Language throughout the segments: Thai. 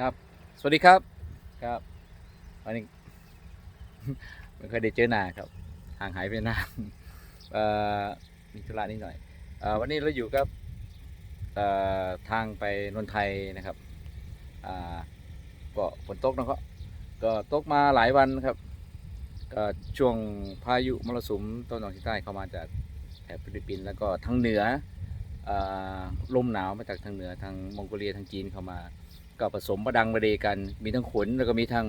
ครับ สวัสดีครับ ครับ วันนี้ไม่เคยได้เจอหน้าครับ ห่างหายไปนานมีธุระนิดหน่อยอวันนี้เราอยู่กับทางไปนนทไทยนะครับอ่าก็ฝนตกนะครับก็ตกมาหลายวันครับ ก็ช่วงพายุมรสุมตะวันออกเฉียงใต้เข้ามาจากแถบฟิลิปปินส์แล้วก็ทางเหนืออลมหนาวมาจากทางเหนือทางมองโกเลียทางจีนเข้ามา ก็ผสมประดังประเดกัน มีทั้งขนแล้วก็มีทั้ง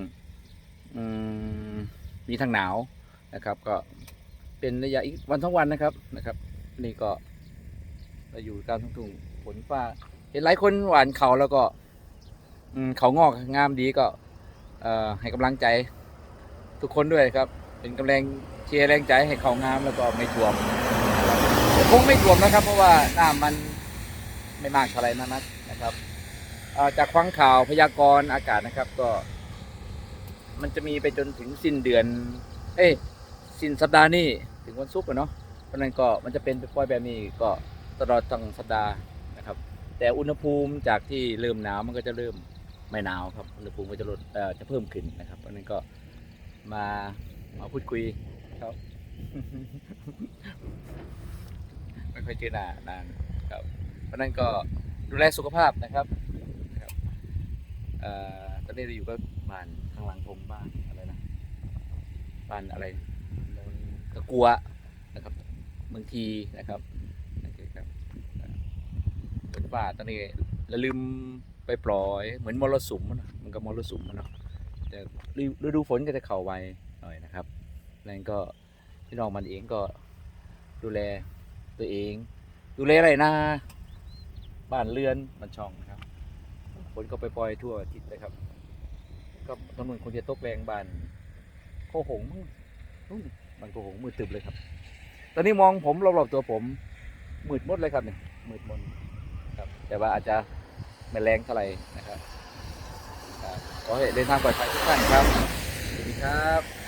มีทั้งหนาวนะครับ ก็เป็นระยะอีกวันทั้งวันนะครับนะครับ นี่ก็เราอยู่กลางทุ่งทุ่งฝนฟ้า เห็นหลายคนหวานเขาแล้วก็เขางอกงามดีก็ให้กำลังใจทุกคนด้วยครับ เป็นกำลังเชียร์แรงใจให้เขางามแล้วก็ไม่ท่วมคงไม่ท่วมนะครับ เพราะว่าน้ำมันไม่มากเท่าไหร่นักนะครับ จากฟังข่าวพยากรณ์อากาศนะครับ ก็ มันจะมีไปจนถึงสิ้นเดือน เอ้ยสิ้นสัปดาห์นี้ถึงวันศุกร์เนาะเพราะนั้นก็มันจะเป็นไปปล่อยแบบนี้ก็ตลอดทั้งสัปดาห์นะครับ แต่อุณหภูมิจากที่เริ่มหนาวมันก็จะเริ่มไม่หนาวครับ อุณหภูมิก็จะลดจะเพิ่มขึ้นนะครับ เพราะนั้นก็มามาพูดคุยครับไม่ค่อยเจอหน้านานครับ เพราะนั้นก็ดูแลสุขภาพนะครับ เอ่อตอนนี้เราอยู่ก็บ้านข้างหลังผมบ้านอะไรนะบ้านอะไรตะกัวนะครับเมืองทีนะครับโอเคครับเป็นว่าตอนนี้เราลืมไปปล่อย เหมือนมรสุมอะนมันก็มรสุมอะเนาะแต่ฤดูฝนก็จะเข้าไวหน่อยนะครับแล้วก็พี่น้องมันเองก็ดูแลตัวเอง ดูแลอะไรนะบ้านเรือนมันช่องนะครับ ฝนก็ไปปล่อยทั่วทิศเลยครับ ก็ถนนคงจะตกแรงบานโคหงมึงนู่นมันโคหงมืดตึบเลยครับ ตอนนี้มองผมรอบๆตัวผมมืดหมดเลยครับเนี่ยมืดมนครับ แต่ว่าอาจจะไม่แรงเท่าไหร่นะครับครับขอให้เดินทางปลอดภัยทุกท่านครับสวัสดีครับ